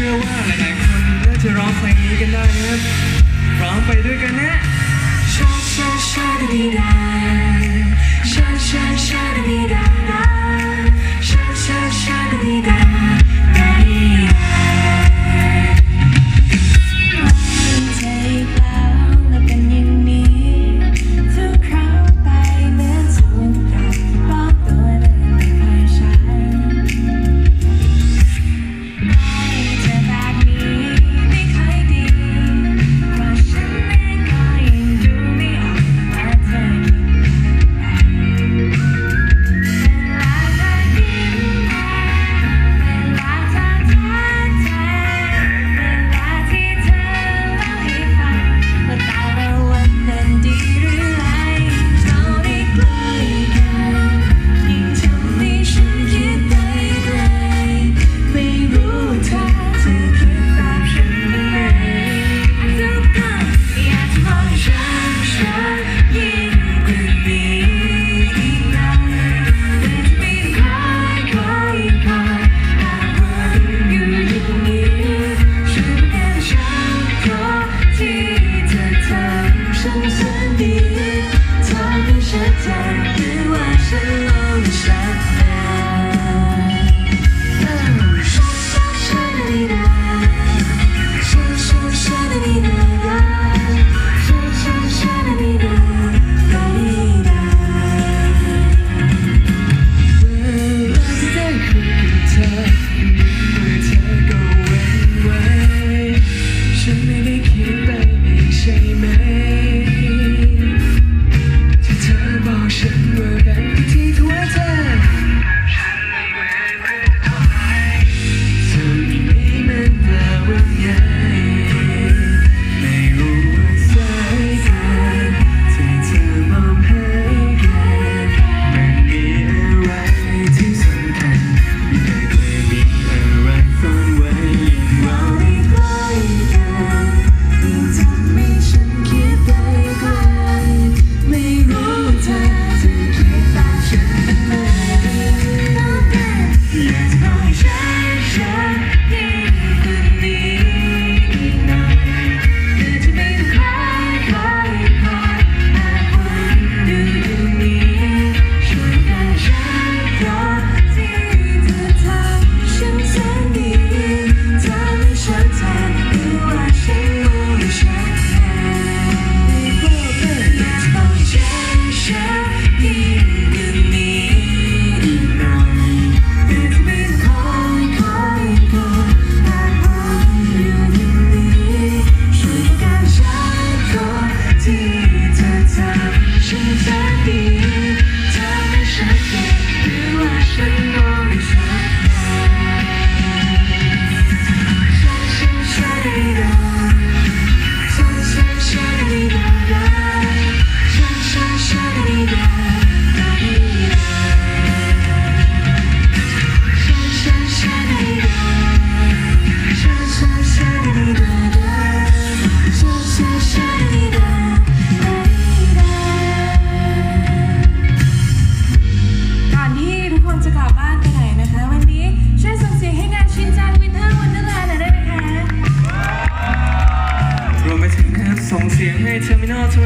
ชื่อว่าหลายๆคนน่าจะร้องเพลงนี้กันได้ครับร้องไปด้วยกันนะชาชาชาดีดาชาชาชาดีดา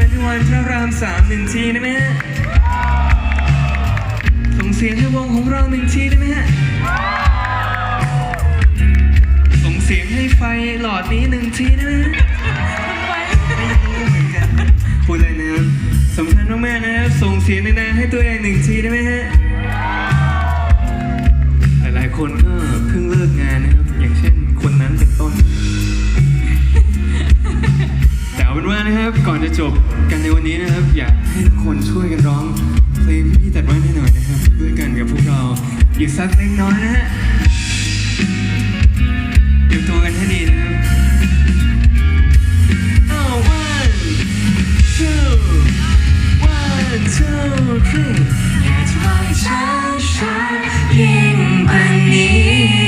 นวันพระรามสามหนึ่งทีได้ไหมฮะส่งเสียงให้วงของเราหนึ่งทีได้ไหมฮะ ส่งเสียงให้ไฟหลอดนี้หนึ่งทีได้ไหมฮะไม่อนกัพูดเลยนะครัสำคัญมากๆนะครับส่งเสียงในานๆให้ตัวเองหนึ่งทีได้ไหมฮะ หลายๆคนก็เพิ่งเลิกงานนะครับ อย่างเช่นคนนั้นเป็นต้น จะจบกันในวันนี้นะครับ อยากให้ทุกคนช่วยกันร้องเพลงพี่ตัดไม้ให้หน่อยนะครับ ด้วยกันกับพวกเราอยู่สักเล็กน้อยนะฮะเตรียมตัวกันให้ดีนะครับอ้าว one two one two three อยากจะมองให้ช้าช้ายิ่งกว่น